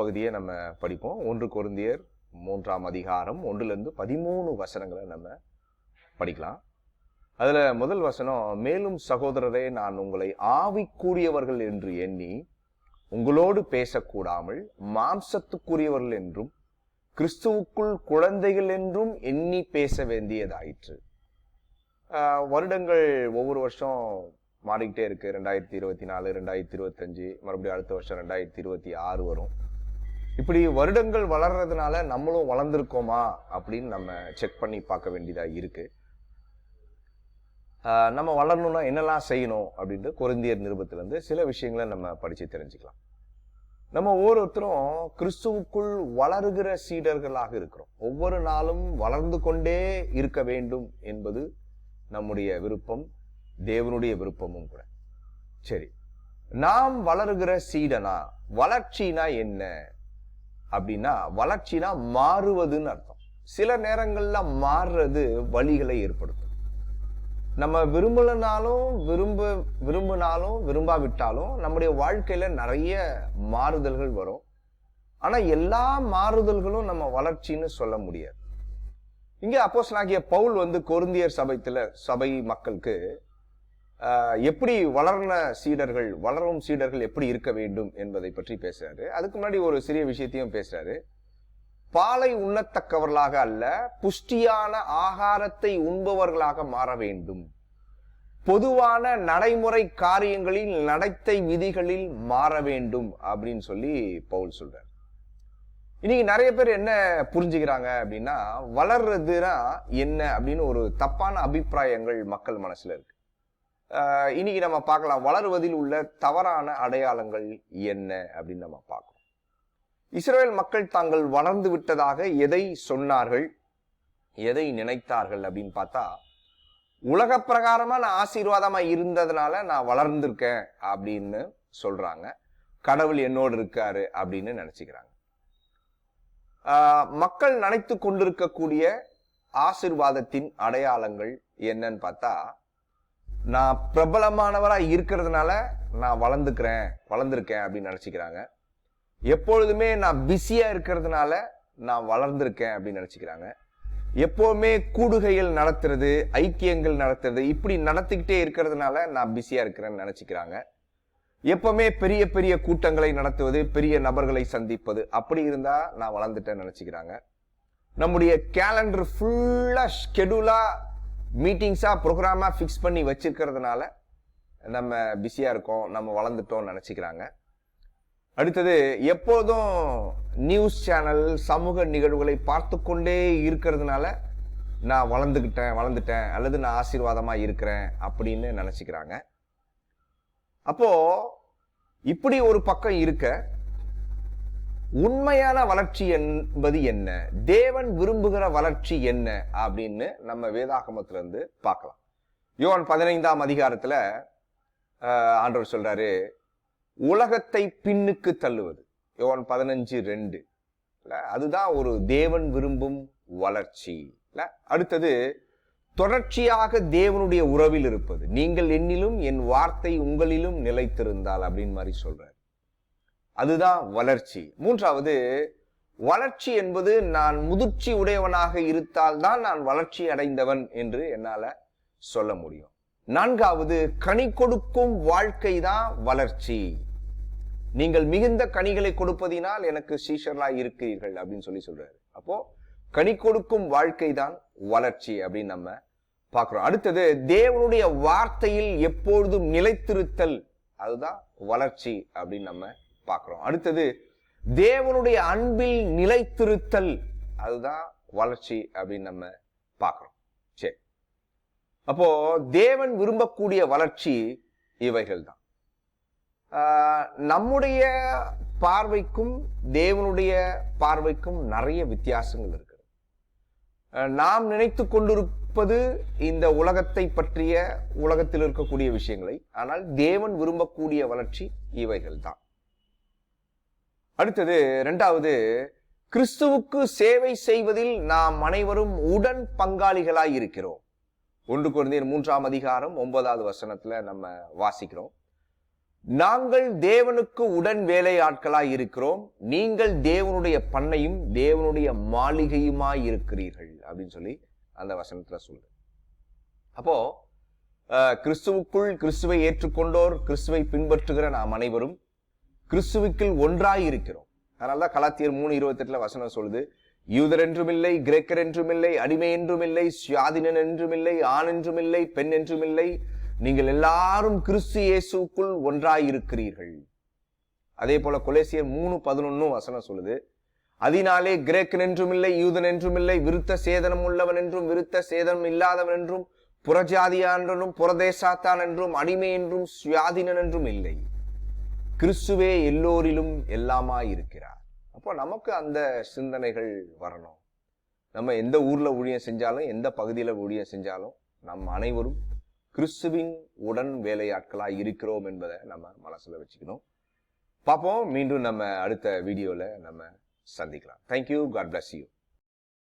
பகுதியை நம்ம படிப்போம். ஒன்று குருந்தியர் மூன்றாம் அதிகாரம் ஒன்றுலேருந்து பதிமூணு வசனங்களை நம்ம படிக்கலாம். அதில் முதல் வசனம் மேலும் சகோதரரே நான் உங்களை ஆவிக்குரியவர்கள் என்று எண்ணி உங்களோடு பேசக்கூடாமல் மாம்சத்துக்குரியவர்கள் என்றும் கிறிஸ்துவுக்குள் குழந்தைகள் என்றும் எண்ணி பேச வேண்டியதாயிற்று. வருடங்கள் ஒவ்வொரு வருஷம் மாறிக்கிட்டே இருக்குது ரெண்டாயிரத்தி இருபத்தி நாலு ரெண்டாயிரத்தி இருபத்தஞ்சு மறுபடியும் அடுத்த வருஷம் ரெண்டாயிரத்தி இருபத்தி ஆறு வரும். இப்படி வருடங்கள் வளர்றதுனால நம்மளும் வளர்ந்துருக்கோமா அப்படின்னு நம்ம செக் பண்ணி பார்க்க வேண்டியதாக இருக்கு. நம்ம வளரணும்னா என்னெல்லாம் செய்யணும் அப்படின்ட்டு கொரிந்தியர் நிருபத்திலேருந்து சில விஷயங்களை நம்ம படித்து தெரிஞ்சுக்கலாம். நம்ம ஒவ்வொருத்தரும் கிறிஸ்துவுக்குள் வளருகிற சீடர்களாக இருக்கிறோம். ஒவ்வொரு நாளும் வளர்ந்து கொண்டே இருக்க வேண்டும் என்பது நம்முடைய விருப்பம் தேவனுடைய விருப்பமும் கூட. சரி நாம் வளருகிற சீடனா வளர்ச்சினா என்ன? அப்படின்னா வளர்ச்சினா மாறுவதுன்னு அர்த்தம். சில நேரங்களில் மாறுறது வழிகளை ஏற்படுத்தும். நம்ம விரும்பலனாலும் விரும்ப விரும்பினாலும் விரும்பாவிட்டாலும் நம்முடைய வாழ்க்கையில் நிறைய மாறுதல்கள் வரும். ஆனால் எல்லா மாறுதல்களும் நம்ம வளர்ச்சின்னு சொல்ல முடியாது. இங்கே அப்போஸ் ஆகிய பவுல் வந்து கொருந்தியர் சபைத்தில் சபை மக்களுக்கு எப்படி வளர்ன சீடர்கள் வளரும் சீடர்கள் எப்படி இருக்க வேண்டும் என்பதை பற்றி பேசுறாரு. அதுக்கு முன்னாடி ஒரு சிறிய விஷயத்தையும் பேசுறாரு. பாலை உண்ணத்தக்கவர்களாக அல்ல புஷ்டியான ஆகாரத்தை உண்பவர்களாக மாற வேண்டும். பொதுவான நடைமுறை காரியங்களில் நடத்தை விதிகளில் மாற வேண்டும் அப்படின்னு சொல்லி பவுல் சொல்றார். இன்னைக்கு நிறைய பேர் என்ன புரிஞ்சுக்கிறாங்க அப்படின்னா வளர்றதுனா என்ன அப்படின்னு ஒரு தப்பான அபிப்பிராயங்கள் மக்கள் மனசுல இருக்கு. இன்னைக்கு நம்ம பார்க்கலாம் வளருவதில் உள்ள தவறான அடையாளங்கள் என்ன அப்படின்னு நம்ம பார்க்கணும். இஸ்ரேல் மக்கள் தாங்கள் வளர்ந்து விட்டதாக எதை சொன்னார்கள்? எதை நினைத்தார்கள் அப்படின்னு பார்த்தா உலக பிரகாரமாக நான் ஆசீர்வாதமாக இருந்ததுனால நான் வளர்ந்துருக்கேன் அப்படின்னு சொல்கிறாங்க கடவுள் என்னோடு இருக்காரு அப்படின்னு நினச்சிக்கிறாங்க. மக்கள் நினைத்து கொண்டிருக்கக்கூடிய ஆசீர்வாதத்தின் அடையாளங்கள் என்னன்னு பார்த்தா நான் பிரபலமானவராக இருக்கிறதுனால நான் வளர்ந்துக்கிறேன் வளர்ந்துருக்கேன் அப்படின்னு நினச்சிக்கிறாங்க. எப்பொழுதுமே நான் பிஸியாக இருக்கிறதுனால நான் வளர்ந்துருக்கேன் அப்படின்னு நினச்சிக்கிறாங்க. எப்போவுமே கூடுகைகள் நடத்துறது ஐக்கியங்கள் நடத்துறது இப்படி நடத்திக்கிட்டே இருக்கிறதுனால நான் பிஸியாக இருக்கிறேன்னு நினச்சிக்கிறாங்க. எப்பவுமே பெரிய பெரிய கூட்டங்களை நடத்துவது பெரிய நபர்களை சந்திப்பது அப்படி இருந்தால் நான் வளர்ந்துட்டேன்னு நினச்சிக்கிறாங்க. நம்முடைய கேலண்டர் ஃபுல்லாக ஷெடியூலாக மீட்டிங்ஸாக ப்ரோக்ராமாக ஃபிக்ஸ் பண்ணி வச்சுருக்கிறதுனால நம்ம பிஸியாக இருக்கோம் நம்ம வளர்ந்துட்டோம்னு நினச்சிக்கிறாங்க. அடுத்தது எப்போதும் நியூஸ் சேனல் சமூக நிகழ்வுகளை பார்த்து கொண்டே இருக்கிறதுனால நான் வளர்ந்துக்கிட்டேன் வளர்ந்துட்டேன் அல்லது நான் ஆசீர்வாதமாக இருக்கிறேன் அப்படின்னு நினச்சிக்கிறாங்க. அப்போது இப்படி ஒரு பக்கம் இருக்க உண்மையான வளர்ச்சி என்பது என்ன? தேவன் விரும்புகிற வளர்ச்சி என்ன? அப்படின்னு நம்ம வேதாகமத்திலிருந்து பார்க்கலாம். யோன் பதினைந்தாம் அதிகாரத்தில் ஆண்டவர் சொல்றாரு உலகத்தை பின்னுக்கு தள்ளுவது. யோன் பதினஞ்சு ரெண்டு. அதுதான் ஒரு தேவன் விரும்பும் வளர்ச்சி. அடுத்தது தொடர்ச்சியாக தேவனுடைய உறவில் இருப்பது. நீங்கள் என்னிலும் என் வார்த்தை உங்களிலும் நிலைத்திருந்தால் அப்படின்னு மாதிரி சொல்றாரு. அதுதான் வளர்ச்சி. மூன்றாவது வளர்ச்சி என்பது நான் முதிர்ச்சி உடையவனாக இருந்தால் தான் நான் வளர்ச்சி அடைந்தவன் என்று என்னால் சொல்ல முடியும். நான்காவது கனி கொடுக்கும் வாழ்க்கை தான் வளர்ச்சி. நீங்கள் மிகுந்த கனிகளை கொடுப்பதினால் எனக்கு சீஷர்களாக இருக்கிறீர்கள் அப்படின்னு சொல்லி சொல்றாரு. அப்போ கனி கொடுக்கும் வாழ்க்கை தான் வளர்ச்சி அப்படின்னு நம்ம பார்க்குறோம். அடுத்தது தேவனுடைய வார்த்தையில் எப்பொழுதும் நிலைத்திருத்தல். அதுதான் வளர்ச்சி அப்படின்னு நம்ம பார்க்குறோம். அடுத்தது தேவனுடைய அன்பில் நிலைத்திருத்தல். அதுதான் வளர்ச்சி அப்படின்னு நம்ம பார்க்குறோம். சரி. அப்போ தேவன் விரும்பக்கூடிய வளர்ச்சி இவைகள் தான் நம்முடைய பார்வைக்கும் தேவனுடைய பார்வைக்கும் நிறைய வித்தியாசங்கள் இருக்கு நாம் நினைத்து கொண்டிருப்பது இந்த உலகத்தை பற்றிய உலகத்தில் இருக்கக்கூடிய விஷயங்களை. ஆனால் தேவன் விரும்பக்கூடிய வளர்ச்சி இவைகள் தான் அடுத்தது ரெண்டாவது கிறிஸ்துவுக்கு சேவை செய்வதில் நாம் அனைவரும் உடன் பங்காளிகளாய் இருக்கிறோம். ஒன்று குழந்தையர் மூன்றாம் அதிகாரம் ஒன்பதாவது வசனத்துல நம்ம வாசிக்கிறோம். நாங்கள் தேவனுக்கு உடன் வேலையாட்களாய் இருக்கிறோம். நீங்கள் தேவனுடைய பண்ணையும் தேவனுடைய மாளிகையுமாய் இருக்கிறீர்கள் அப்படின்னு சொல்லி அந்த வசனத்துல சொல்லு அப்போ கிறிஸ்துவுக்குள் கிறிஸ்துவை ஏற்றுக்கொண்டோர் கிறிஸ்துவை பின்பற்றுகிற நாம் அனைவரும் கிறிஸ்துவுக்கில் ஒன்றாய் இருக்கிறோம் அதனாலதான் கலாத்தியர் மூணு இருபத்தெட்டுல வசனம் சொல்லுது. யூதர் என்றும் இல்லை கிரேக்கர் என்றும் இல்லை அடிமை என்றும் இல்லை சுயாதீனன் என்றும் இல்லை ஆண் என்றும் இல்லை பெண் என்றும் இல்லை. நீங்கள் எல்லாரும் கிறிஸ்து இயேசுக்குள் ஒன்றாயிருக்கிறீர்கள். அதே போல கொலேசியர் மூணு பதினொன்னும் வசனம் சொல்லுது. அதனாலே கிரேக்கன் என்றும் இல்லை யூதன் என்றும் இல்லை விருத்த சேதனம் உள்ளவன் என்றும் விருத்த சேதனம் இல்லாதவன் என்றும் புறஜாதியான் என்றும் புறதேசாத்தான் என்றும் அடிமை என்றும் சுயாதீனன் என்றும் இல்லை. கிறிஸ்துவே எல்லோரிலும் எல்லாமா இருக்கிறார் அப்போ நமக்கு அந்த சிந்தனைகள் வரணும். நம்ம எந்த ஊர்ல ஊழியம் செஞ்சாலும் எந்த பகுதியில் ஊழியம் செஞ்சாலும் நம் அனைவரும் கிறிஸ்துவின் உடன் வேலையாட்களாக இருக்கிறோம் என்பதை நம்ம மனசில் வச்சுக்கணும். பார்ப்போம். மீண்டும் நம்ம அடுத்த வீடியோவில் நம்ம சந்திக்கலாம். Thank you God bless you